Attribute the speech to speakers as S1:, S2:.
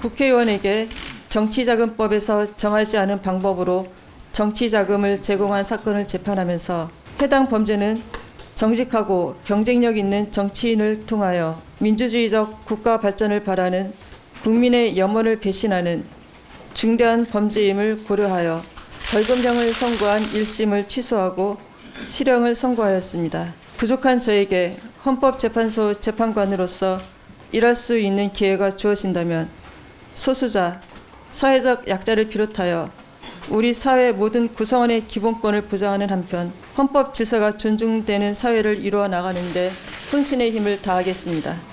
S1: 국회의원에게 정치자금법에서 정하지 않은 방법으로 정치자금을 제공한 사건을 재판하면서 해당 범죄는 정직하고 경쟁력 있는 정치인을 통하여 민주주의적 국가 발전을 바라는 국민의 염원을 배신하는 중대한 범죄임을 고려하여 벌금형을 선고한 1심을 취소하고 실형을 선고하였습니다. 부족한 저에게 헌법재판소 재판관으로서 일할 수 있는 기회가 주어진다면 소수자, 사회적 약자를 비롯하여 우리 사회 모든 구성원의 기본권을 보장하는 한편 헌법 질서가 존중되는 사회를 이루어 나가는데 혼신의 힘을 다하겠습니다.